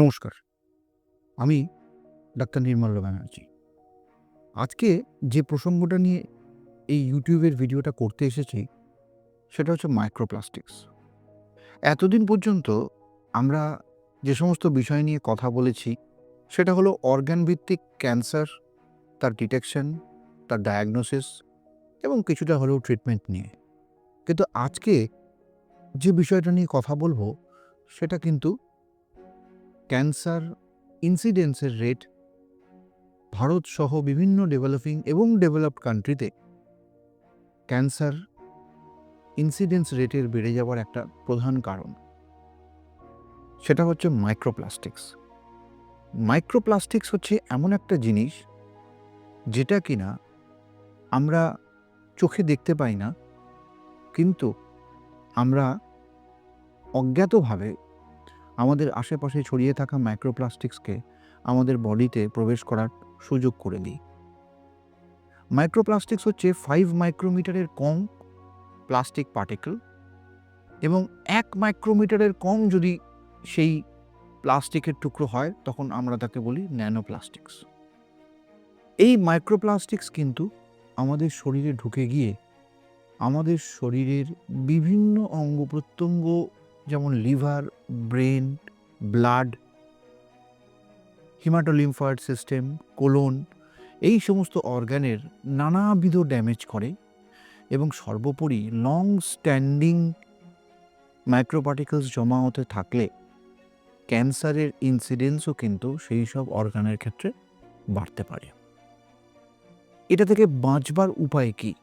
নমস্কার। আমি ডাক্তার নির্মল ব্যানার্জি। আজকে যে প্রসঙ্গটা নিয়ে এই ইউটিউবের ভিডিওটা করতে এসেছি, সেটা হচ্ছে মাইক্রোপ্লাস্টিক্স এতদিন পর্যন্ত আমরা যে সমস্ত বিষয় নিয়ে কথা বলেছি, সেটা হলো অর্গান ভিত্তিক ক্যান্সার তার ডিটেকশন তার ডায়াগনোসিস এবং কিছুটা হলেও ট্রিটমেন্ট নিয়ে। কিন্তু আজকে যে বিষয়টা নিয়ে কথা বলব, সেটা কিন্তু ক্যান্সার ইনসিডেন্সের রেট ভারত সহ বিভিন্ন ডেভেলপিং এবং ডেভেলপড কান্ট্রিতে ক্যান্সার ইনসিডেন্স রেটের বেড়ে যাওয়ার একটা প্রধান কারণ। সেটা হচ্ছে মাইক্রোপ্লাস্টিক্স মাইক্রোপ্লাস্টিক্স হচ্ছে এমন একটা জিনিস যেটা কিনা আমরা চোখে দেখতে পাই না, কিন্তু আমরা অজ্ঞাতভাবে আমাদের আশেপাশে ছড়িয়ে থাকা মাইক্রোপ্লাস্টিক্সকে আমাদের বডিতে প্রবেশ করার সুযোগ করে দিই। মাইক্রোপ্লাস্টিক্স হচ্ছে ফাইভ মাইক্রোমিটারের কম প্লাস্টিক পার্টিকেল এবং এক মাইক্রোমিটারের কম যদি সেই প্লাস্টিকের টুকরো হয়, তখন আমরা তাকে বলি ন্যানোপ্লাস্টিক্স এই মাইক্রোপ্লাস্টিক্স কিন্তু আমাদের শরীরে ঢুকে গিয়ে আমাদের শরীরের বিভিন্ন অঙ্গ প্রত্যঙ্গ যেমন liver, brain, blood, haematolymphoid system, colon, এই সমস্ত অর্গানের নানাবিধ ড্যামেজ করে এবং সর্বোপরি লং স্ট্যান্ডিং মাইক্রোপার্টিকলস জমা হতে থাকলে ক্যান্সারের ইনসিডেন্সও কিন্তু সেই সব অর্গানের ক্ষেত্রে বাড়তে পারে। এটা থেকে বাঁচবার উপায় কি?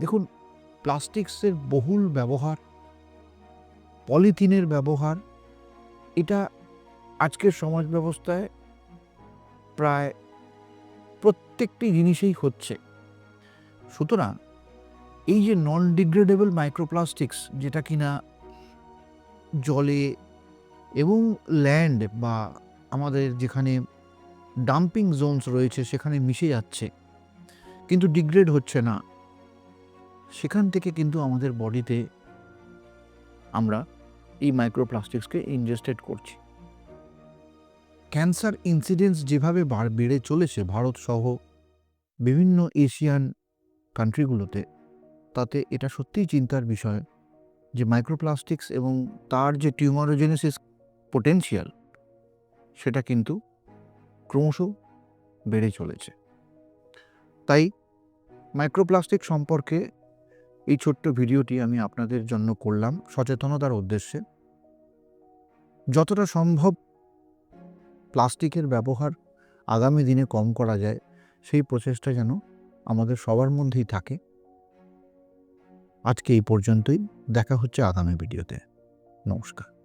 দেখুন প্লাস্টিক্সের বহুল ব্যবহার পলিথিনের ব্যবহার, এটা আজকের সমাজ ব্যবস্থায় প্রায় প্রত্যেকটি জিনিসেই হচ্ছে। সুতরাং এই যে নন ডিগ্রেডেবল মাইক্রোপ্লাস্টিক্স যেটা কিনা জলে এবং ল্যান্ড বা আমাদের যেখানে ডাম্পিং জোনস রয়েছে, সেখানে মিশে যাচ্ছে, কিন্তু ডিগ্রেড হচ্ছে না। সেখান থেকে কিন্তু আমাদের বডিতে আমরা এই মাইক্রোপ্লাস্টিক্সকে ইনজেস্টেড করছি। ক্যান্সার ইনসিডেন্স যেভাবে বাড়- চলেছে ভারত সহ বিভিন্ন এশিয়ান কান্ট্রিগুলোতে তাতে এটা সত্যিই চিন্তার বিষয় যে মাইক্রোপ্লাস্টিক্স এবং তার যে টিউমারোজেনেসিস পোটেনশিয়াল সেটা কিন্তু ক্রমশ বেড়ে চলেছে। তাই মাইক্রোপ্লাস্টিক সম্পর্কে এই ছোট্ট ভিডিওটি আমি আপনাদের জন্য করলাম সচেতনতার উদ্দেশ্যে। যতটা সম্ভব প্লাস্টিকের ব্যবহার আগামী দিনে কম করা যায়, সেই প্রচেষ্টা যেন আমাদের সবার মধ্যেই থাকে। আজকে এই পর্যন্তই, দেখা হচ্ছে আগামী ভিডিওতে। নমস্কার।